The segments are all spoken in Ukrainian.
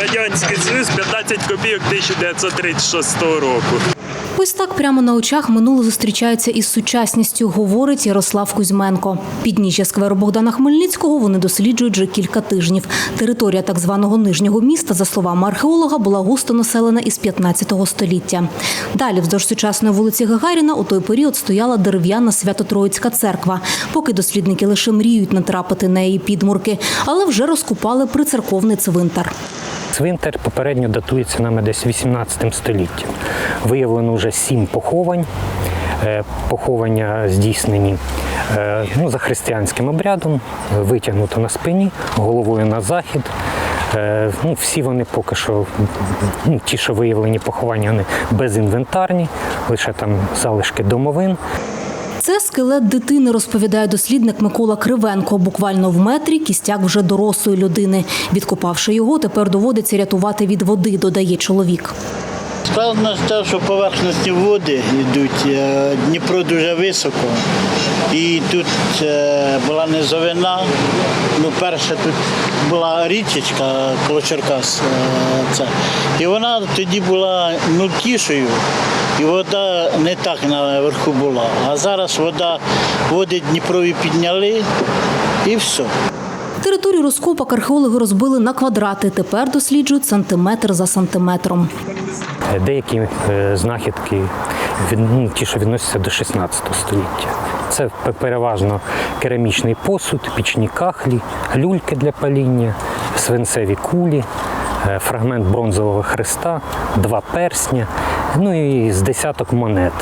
Радянський Союз 15 копійок 1936 року. Ось так прямо на очах минуле зустрічається із сучасністю, говорить Ярослав Кузьменко. Підніжжя скверу Богдана Хмельницького вони досліджують вже кілька тижнів. Територія так званого нижнього міста, за словами археолога, була густо населена із 15 століття. Далі, вздовж сучасної вулиці Гагаріна, у той період стояла дерев'яна Свято-Троїцька церква. Поки дослідники лише мріють натрапити на її підмурки, але вже розкупали прицерковний цвинтар. Цвинтар попередньо датується нами десь 18 століттям. Виявлено вже сім поховань. Е, Поховання здійснені е, ну, за християнським обрядом, витягнуто на спині, головою на захід. Е, Ну, всі вони поки що, ну, ті, що виявлені поховання, вони безінвентарні, лише там залишки домовин. Це скелет дитини, розповідає дослідник Микола Кривенко. Буквально в метрі кістяк вже дорослої людини. Відкопавши його, тепер доводиться рятувати від води, додає чоловік. Складно те, що поверхностні води йдуть. е, Дніпро дуже високо. І тут е, була низовина. Ну, перша тут була річечка коло Черкас. е. І вона тоді була нуткішою, і вода не так наверху була. А зараз вода, води Дніпрові підняли і все. Територію розкопок археологи розбили на квадрати. Тепер досліджують сантиметр за сантиметром. Деякі е, знахідки, ну, ті, що відносяться до 16 століття. Це переважно керамічний посуд, пічні кахлі, люльки для паління, свинцеві кулі, е, фрагмент бронзового хреста, два персня, ну і з десяток монет.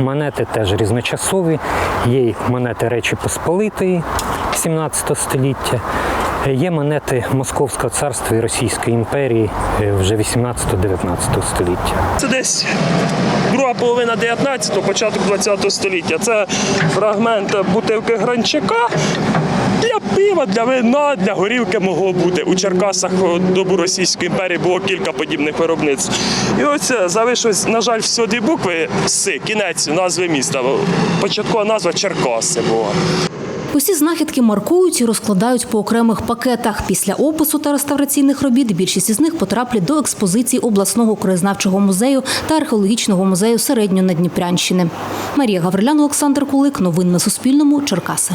Монети теж різночасові, є монети Речі Посполитої 17 століття. Є монети Московського царства і Російської імперії е, вже 18-19 століття. Це десь друга половина 19-го, початок 20-го століття. Це фрагмент бутилки гранчака. Для пива, для вина, для горілки могло бути. У Черкасах добу Російської імперії було кілька подібних виробництв. І ось е, залишилось, на жаль, всього дві букви С, кінець назви міста. Початкова назва Черкаси була. Усі знахідки маркують і розкладають по окремих пакетах. Після опису та реставраційних робіт більшість із них потраплять до експозиції обласного краєзнавчого музею та археологічного музею Середньонадніпрянщини. Марія Гаврилян, Олександр Кулик. Новини на Суспільному. Черкаси.